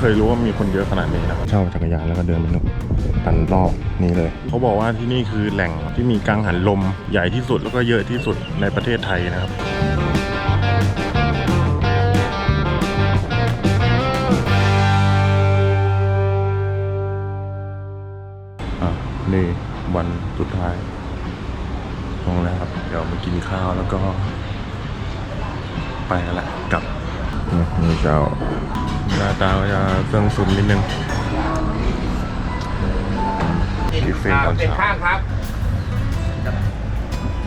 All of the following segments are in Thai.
เคยรู้ว่ามีคนเยอะขนาดนี้นะครับเช่าจักรยานแล้วก็เดินไปนู่นปั่นรอบนี้เลย เขาบอกว่าที่นี่คือแหล่งที่มีกังหันลมใหญ่ที่สุดแล้วก็เยอะที่สุดในประเทศไทยนะครับอะนี่วันสุดท้ายตรงแล้วครับ เดี๋ยวมากินข้าวแล้วก็ ไปแล้วแหละกลับนี่เจ้า หน้าตาก็จะเครื่องซุมนิดนึงดีเฟนตอนเป็นเช้าข้างครับ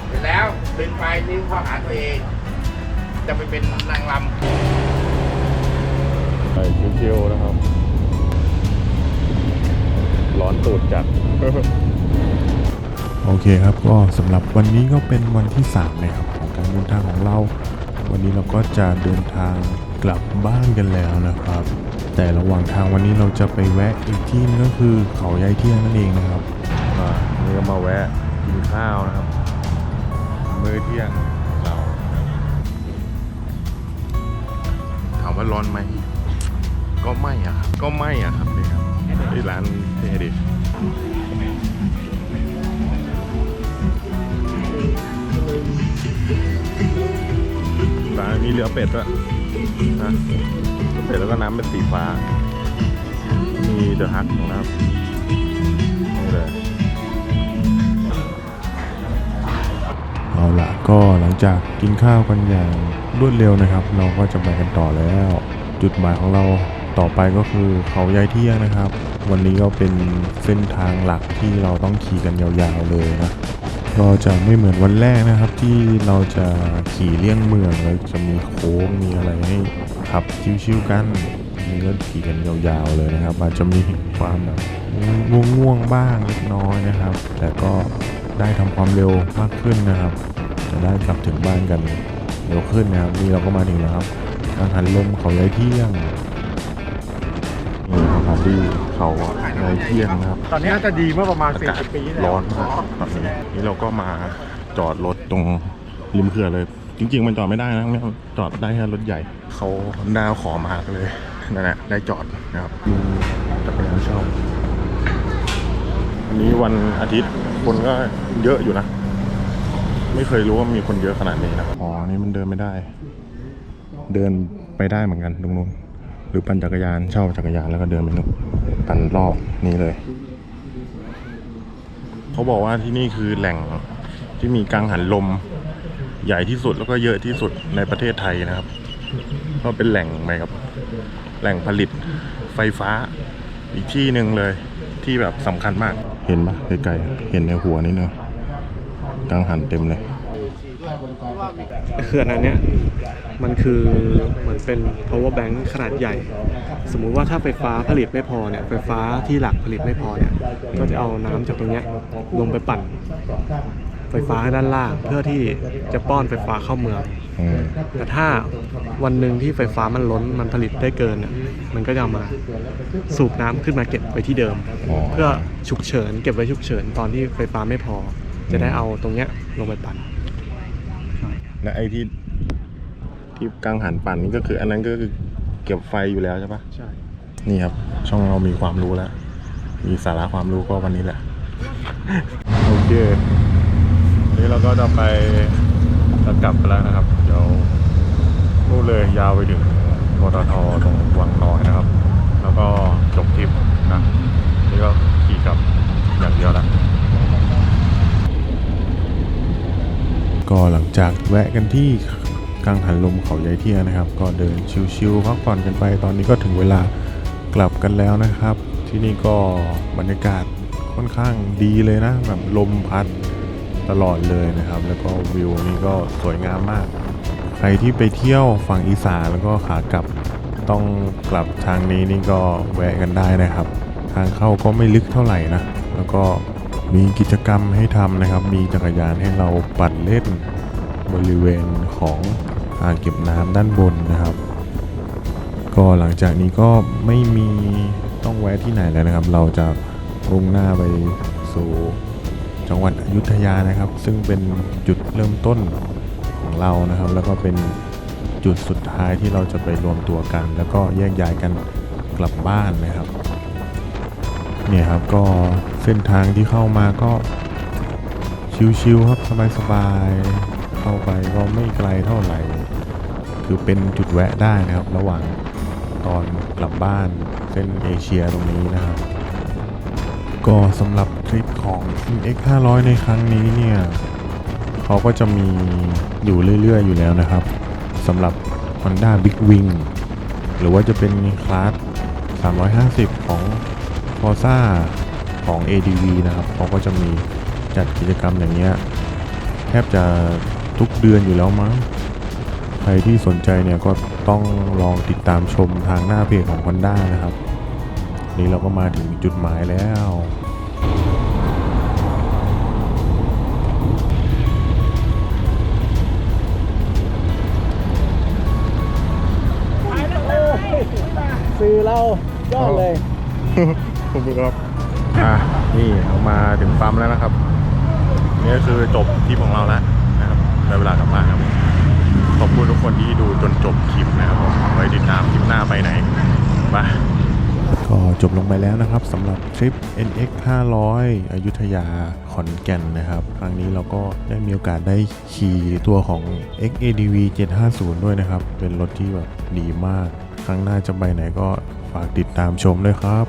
เสร็จแล้วดึงไปนิ้วเข้าหาตัวเอง จะไปเป็นนางลำไปเที่ยวๆนะครับ ร้อนตูดจัดโอเคครับก็สำหรับวันนี้ก็เป็นวันที่3นะครับของการเดินทางของเรา วันนี้เราก็จะเดินทาง กลับบ้านกันแล้วนะครับ แต่ระหว่างทางวันนี้เราจะไปแวะอีกที่นึงก็คือเขายายเที่ยงนั่นเองนะครับอ่านี่ก็มาแวะกินข้าวนะครับ มื้อเที่ยงเราถามว่าร้อนไหมก็ไม่อะครับก็ไม่อะครับนี่ครับที่ร้านเทดิร้านมีเรือเป็ดด้วย นะเเป็ดแล้วก็น้ำเป็นสีฟ้า มีเดอะฮักนะครับนี่เลยเอาละก็หลังจากกินข้าวกันอย่างรวดเร็วนะครับ เราก็จะไปกันต่อแล้ว จุดหมายของเราต่อไปก็คือเขายายเที่ยงนะครับ วันนี้ก็เป็นเส้นทางหลักที่เราต้องขี่กันยาวๆเลยนะ ก็จะไม่เหมือนวันแรกนะครับที่เราจะขี่เลี่ยงเมืองแล้วจะมีโค้งมีอะไรให้ขับชิวๆกันนี่ก็ขี่กันยาวๆเลยนะครับอาจจะมีความแบบง่วงๆบ้างเล็กน้อยนะครับ แต่ก็ได้ทำความเร็วมากขึ้นนะครับ จะได้กลับถึงบ้านกันเร็วขึ้นนะครับนี่เราก็มาถึงแล้วครับกังหันลมเขายายเที่ยงานที่เขายายเที่ยงนะครับ ตอนนี้น่าจะดีเมื่อประมาณอากาศ40ปีที่แล้วร้อนมากตอนนี้นี่เราก็มาจอดรถตรงริมเขื่อนเลย จริง ๆ มันจอดไม่ได้นะไม่เอาจอดได้แค่รถใหญ่เขาดาวขอมาก็เลยนั่นแหละได้จอดนะครับดูจักรยานเช่าวันนี้วันอาทิตย์คนก็เยอะอยู่นะ ไม่เคยรู้ว่ามีคนเยอะขนาดนี้นะครับอ๋อนี่มันเดินไม่ได้ เดินไปได้เหมือนกันตรงนู้น หรือปั่นจักรยานเช่าจักรยานแล้วก็เดินไปนู่นปั่นรอบนี้เลย เขาบอกว่าที่นี่คือแหล่งที่มีกังหันลมใหญ่ที่สุดแล้วก็เยอะที่สุดในประเทศไทยนะครับ ก็เป็นแหล่งเหมือนกับ แหล่งผลิตไฟฟ้าอีกที่หนึ่งเลยที่แบบสำคัญมาก เห็นปะไกลๆเห็นในหัวนี่เนอะกังหันเต็มเลย เขื่อนอันเนี้ยมันคือเหมือนเป็น power bank ขนาดใหญ่ สมมุติว่าถ้าไฟฟ้าผลิตไม่พอเนี่ยไฟฟ้าที่หลักผลิตไม่พอเนี่ยก็จะเอาน้ำจากตรงเนี้ยลงไปปั่นไฟฟ้าด้านล่างเพื่อที่จะป้อนไฟฟ้าเข้าเมืองอืมแต่ถ้าวันหนึ่งที่ไฟฟ้ามันล้นมันผลิตได้เกินเนี่ยมันก็จะเอามาสูบน้ำขึ้นมาเก็บไว้ที่เดิมอ๋อเพื่อฉุกเฉินเก็บไว้ฉุกเฉินตอนที่ไฟฟ้าไม่พอ จะได้เอาตรงเนี้ยลงไปปั่น และไอ้ที่ที่กังหันปั่นนี่ก็คือ อันนั้นก็คือเก็บไฟอยู่แล้วใช่ปะใช่ นี่ครับ ช่องเรามีความรู้แล้ว มีสาระความรู้ก็วันนี้แหละ โอเควันนี้เราก็จะไปจะกลับไปแล้วนะครับ เดี๋ยวนู่นเลยยาวไปถึงปตทตรงวังน้อยนะครับ แล้วก็จบทริปนะ นี่ก็ขี่กลับอย่างเดียวละก็ หลังจากแวะกันที่กังหันลมเขาใหญ่เที่ยนะครับ ก็เดินชิวๆพักผ่อนกันไป ตอนนี้ก็ถึงเวลากลับกันแล้วนะครับ ที่นี่ก็บรรยากาศค่อนข้างดีเลยนะแบบลมพัดตลอดเลยนะครับ แล้วก็วิวนี่ก็สวยงามมาก ใครที่ไปเที่ยวฝั่งอีสานแล้วก็ขากลับต้องกลับทางนี้นี่ก็แวะกันได้นะครับ ทางเข้าก็ไม่ลึกเท่าไหร่นะ แล้วก็ มีกิจกรรมให้ทำนะครับ มีจักรยานให้เราปั่นเล่นบริเวณของอ่างเก็บน้ำด้านบนนะครับ ก็หลังจากนี้ก็ไม่มีต้องแวะที่ไหนแล้วนะครับ เราจะมุ่งหน้าไปสู่จังหวัดอยุธยานะครับ ซึ่งเป็นจุดเริ่มต้นของเรานะครับ แล้วก็เป็นจุดสุดท้ายที่เราจะไปรวมตัวกัน แล้วก็แยกย้ายกันกลับบ้านนะครับ เนี่ยครับก็เส้นทางที่เข้ามาก็ชิวๆครับสบายๆเข้าไปก็ไม่ไกลเท่าไหร่ คือเป็นจุดแวะได้นะครับ ระหว่างตอนกลับบ้านเส้นเอเชียตรงนี้นะครับ ก็สำหรับทริปของ MX 500 ในครั้งนี้เนี่ยเขาก็จะมีอยู่เรื่อยๆ อยู่แล้วนะครับสำหรับ Honda Big Wing หรือว่าจะเป็นคลาส 350 ของ Forza ของ ADV นะครับเขาก็จะมีจัดกิจกรรมอย่างเงี้ยแทบจะทุกเดือนอยู่แล้วมั้ง ใครที่สนใจเนี่ยก็ต้องลองติดตามชมทางหน้าเพจของ Honda นะครับ นี่เราก็มาถึงจุดหมายแล้วซื้อเรายอดเลย ขอบคุณครับอะนี่เรามาถึงปั๊มแล้วนะครับ นี่ก็คือจบทริปของเราแล้วนะครับได้เวลากลับบ้านครับขอบคุณทุกคนที่ดูจนจบคลิปนะครับผมไว้ติดตามคลิปหน้าไปไหนมาก็จบลงไปแล้วนะครับสำหรับทริป NX 500อยุธยาขอนแก่นนะครับ ครั้งนี้เราก็ได้มีโอกาสได้ขี่ตัวของ XADV 750 ด้วยนะครับ เป็นรถที่แบบดีมาก ครั้งหน้าจะไปไหนก็ฝากติดตามชมด้วยครับ